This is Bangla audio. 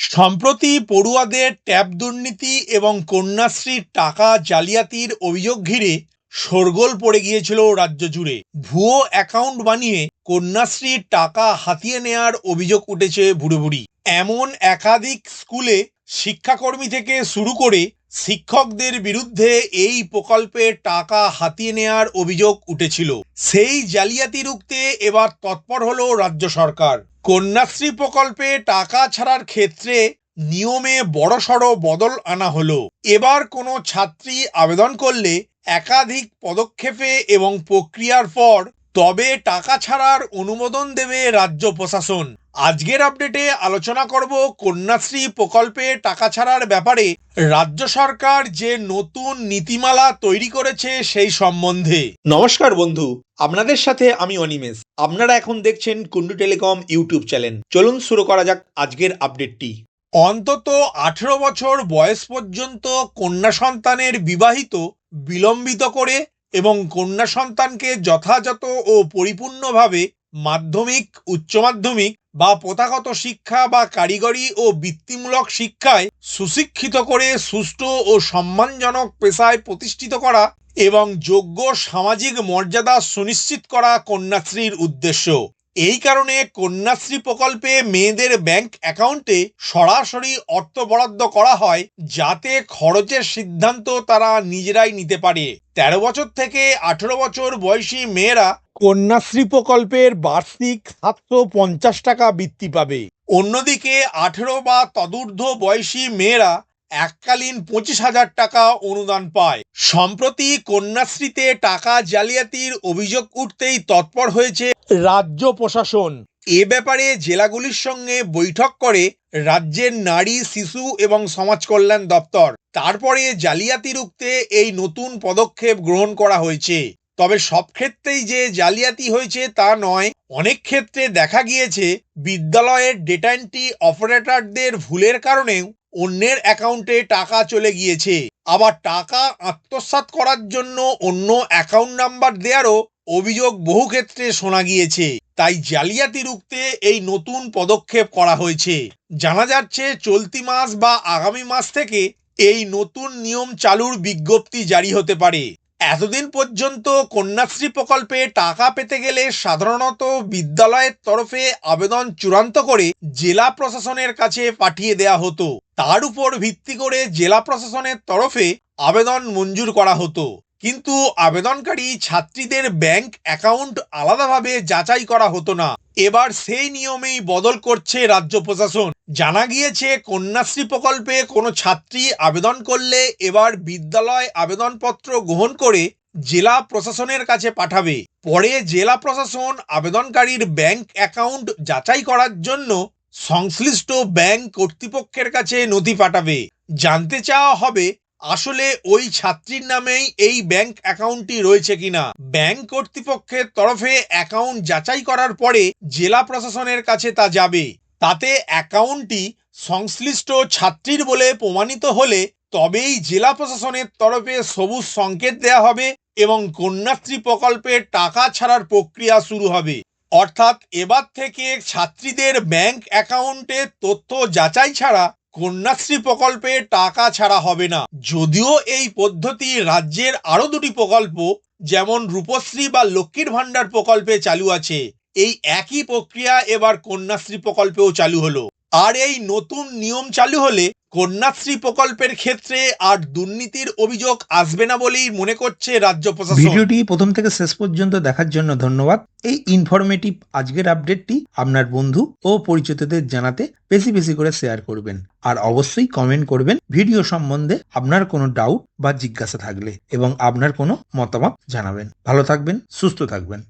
সম্প্রতি পড়ুয়াদের ট্যাব দুর্নীতি এবং কন্যাশ্রীর টাকা জালিয়াতির অভিযোগ ঘিরে শোরগোল পড়ে গিয়েছিল রাজ্য জুড়ে। ভুয়ো অ্যাকাউন্ট বানিয়ে কন্যাশ্রীর টাকা হাতিয়ে নেয়ার অভিযোগ উঠেছে বুড়ি এমন একাধিক স্কুলে শিক্ষাকর্মী থেকে শুরু করে শিক্ষকদের বিরুদ্ধে এই প্রকল্পে টাকা হাতিয়ে নেয়ার অভিযোগ উঠেছিল। সেই জালিয়াতি রুখতে এবার তৎপর হলো রাজ্য সরকার। কন্যাশ্রী প্রকল্পে টাকা ছাড়ার ক্ষেত্রে নিয়মে বড়সড় বদল আনা হলো। এবার কোনো ছাত্রী আবেদন করলে একাধিক পদক্ষেপে এবং প্রক্রিয়ার পর তবে টাকা ছাড়ার অনুমোদন দেবে রাজ্য প্রশাসন। আজকের আপডেটে আলোচনা করব কন্যাশ্রী প্রকল্পে টাকা ছাড়ার ব্যাপারে রাজ্য সরকার যে নতুন নীতিমালা তৈরি করেছে সেই সম্বন্ধে। নমস্কার বন্ধু আপনাদের সাথে আমি অনিমেষ। আপনারা এখন দেখছেন কুন্ডু টেলিকম ইউটিউব চ্যানেল। চলুন শুরু করা যাক আজকের আপডেটটি। অন্তত আঠেরো বছর বয়স পর্যন্ত কন্যা সন্তানের বিবাহিত বিলম্বিত করে এবং কন্যা সন্তানকে যথাযথ ও পরিপূর্ণভাবে মাধ্যমিক, উচ্চ মাধ্যমিক বা প্রথাগত শিক্ষা বা কারিগরি ও বৃত্তিমূলক শিক্ষায় সুশিক্ষিত করে সুষ্ঠু ও সম্মানজনক পেশায় প্রতিষ্ঠিত করা এবং যোগ্য সামাজিক মর্যাদা সুনিশ্চিত করা কন্যাশ্রীর উদ্দেশ্য। এই কারণে কন্যাশ্রী প্রকল্পে মেয়েদের ব্যাংক অ্যাকাউন্টে সরাসরি অর্থ বরাদ্দ করা হয় যাতে খরচের সিদ্ধান্ত তারা নিজেরাই নিতে পারে। তেরো বছর থেকে আঠেরো বছর বয়সী মেয়েরা কন্যাশ্রী প্রকল্পের বার্ষিক সাতশো পঞ্চাশ টাকা বৃত্তি পাবে। অন্যদিকে আঠেরো বা তদূর্ধ্ব বয়সী মেয়েরা এককালীন পঁচিশ হাজার টাকা অনুদান পায়। সম্প্রতি কন্যাশ্রীতে টাকা জালিয়াতির অভিযোগ উঠতেই তৎপর হয়েছে রাজ্য প্রশাসন। এ ব্যাপারে জেলাগুলির সঙ্গে বৈঠক করে রাজ্যের নারী, শিশু এবং সমাজ কল্যাণ দপ্তর। তারপরে জালিয়াতি রুখতে এই নতুন পদক্ষেপ গ্রহণ করা হয়েছে। তবে সব ক্ষেত্রেই যে জালিয়াতি হয়েছে তা নয়, অনেক ক্ষেত্রে দেখা গিয়েছে বিদ্যালয়ের ডেটা এন্ট্রি অপারেটরদের ভুলের কারণেও অন্যের অ্যাকাউন্টে টাকা চলে গিয়েছে। আবার টাকা আত্মসাৎ করার জন্য অন্য অ্যাকাউন্ট নাম্বার দেওয়ারও অভিযোগ বহু ক্ষেত্রে শোনা গিয়েছে। তাই জালিয়াতি রুখতে এই নতুন পদক্ষেপ করা হয়েছে। জানা যাচ্ছে, চলতি মাস বা আগামী মাস থেকে এই নতুন নিয়ম চালুর বিজ্ঞপ্তি জারি হতে পারে। এতদিন পর্যন্ত কন্যাশ্রী প্রকল্পে টাকা পেতে গেলে সাধারণত বিদ্যালয়ের তরফে আবেদন চূড়ান্ত করে জেলা প্রশাসনের কাছে পাঠিয়ে দেয়া হতো। তার উপর ভিত্তি করে জেলা প্রশাসনের তরফে আবেদন মঞ্জুর করা হতো। কিন্তু আবেদনকারী ছাত্রীদের ব্যাংক অ্যাকাউন্ট আলাদাভাবে যাচাই করা হতো না। এবার সেই নিয়মেই বদল করছে রাজ্য প্রশাসন। জানা গিয়েছে, কন্যাশ্রী প্রকল্পে কোনো ছাত্রী আবেদন করলে এবার বিদ্যালয় আবেদনপত্র গ্রহণ করে জেলা প্রশাসনের কাছে পাঠাবে। পরে জেলা প্রশাসন আবেদনকারীর ব্যাংক অ্যাকাউন্ট যাচাই করার জন্য সংশ্লিষ্ট ব্যাংক কর্তৃপক্ষের কাছে নথি পাঠাবে। জানতে চাওয়া হবে আসলে ওই ছাত্রীর নামেই এই ব্যাংক অ্যাকাউন্টটি রয়েছে কিনা? ব্যাংক কর্তৃপক্ষের তরফে অ্যাকাউন্ট যাচাই করার পরে জেলা প্রশাসনের কাছে তা যাবে। তাতে অ্যাকাউন্টটি সংশ্লিষ্ট ছাত্রীর বলে প্রমাণিত হলে তবেই জেলা প্রশাসনের তরফে সবুজ সংকেত দেয়া হবে এবং কন্যাশ্রী প্রকল্পে টাকা ছাড়ার প্রক্রিয়া শুরু হবে। অর্থাৎ এবার থেকে ছাত্রীদের ব্যাংক অ্যাকাউন্টে তথ্য যাচাই ছাড়া কন্যাশ্রী প্রকল্পে টাকা ছাড়া হবে না। যদিও এই পদ্ধতি রাজ্যের আরও দুটি প্রকল্প, যেমন রূপশ্রী বা লক্ষ্মীর ভাণ্ডার প্রকল্পে চালু আছে। এই একই প্রক্রিয়া এবার কন্যাশ্রী প্রকল্পেও চালু হলো। আর এই নতুন নিয়ম চালু হলে কন্যাশ্রী প্রকল্পের ক্ষেত্রে আর দুর্নীতির অভিযোগ আসবে না বলেই মনে করছে রাজ্য প্রশাসন। ভিডিওটি প্রথম থেকে শেষ পর্যন্ত দেখার জন্য ধন্যবাদ। এই ইনফরমেটিভ আজকের আপডেটটি আপনার বন্ধু ও পরিচিতদের জানাতে বেশি বেশি করে শেয়ার করবেন। আর অবশ্যই কমেন্ট করবেন ভিডিও সম্বন্ধে আপনার কোনো ডাউট বা জিজ্ঞাসা থাকলে এবং আপনার কোনো মতামত জানাবেন। ভালো থাকবেন, সুস্থ থাকবেন।